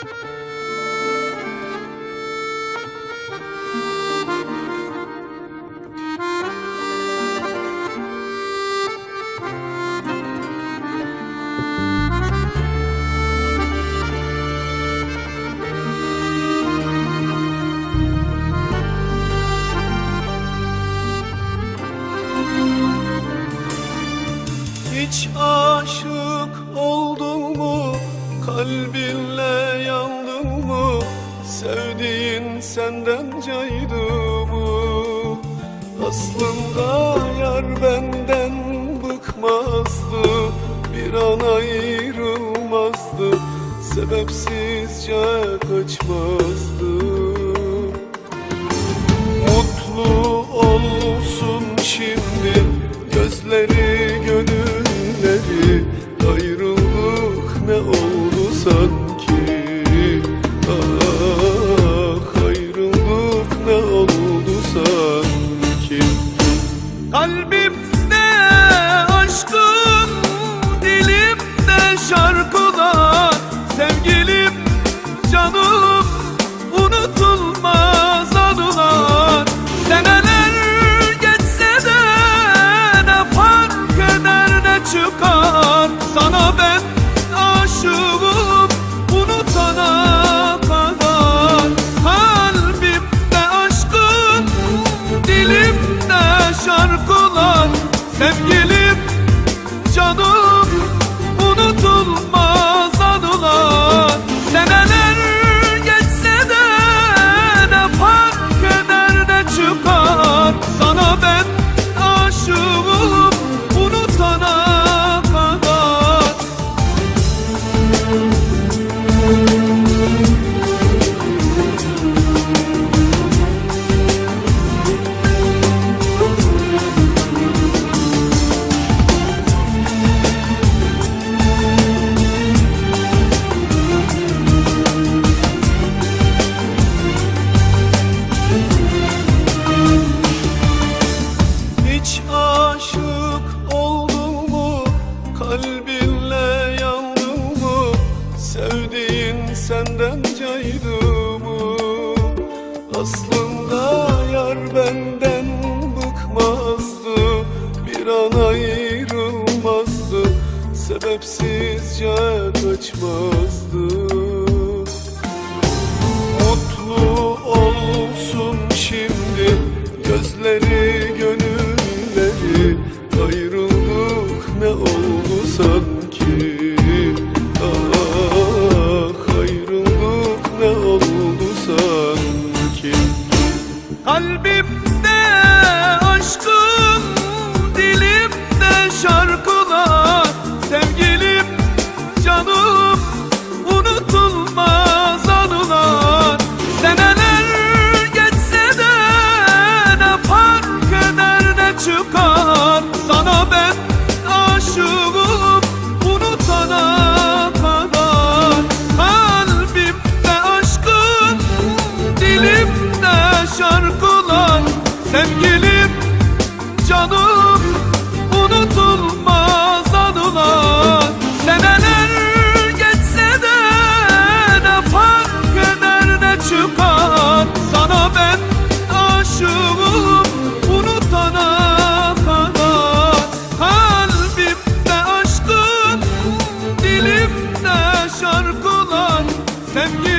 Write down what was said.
Hiç aşık? Kalbinle yandın mı? Sevdiğin senden caydı mı? Aslında yar benden bıkmazdı Bir an ayrılmazdı Sebepsizce kaçmazdı Mutlu olsun şimdi Gözleri gönülleri Ayrılık ne oldu sanki Ah ayrılık ne oldu sanki? Kalbimde şarkılar Sevgilim canım Sebepsizce kaçmazdı. Mutlu olsun şimdi Gözleri şarkılar Sevgilim canım Unutulmaz anılar. Seneler geçse de Ne fark eder ne çıkar? Sana ben aşığım Unutana kadar. Kalbimde aşkın Dilimde şarkılar Sevgilim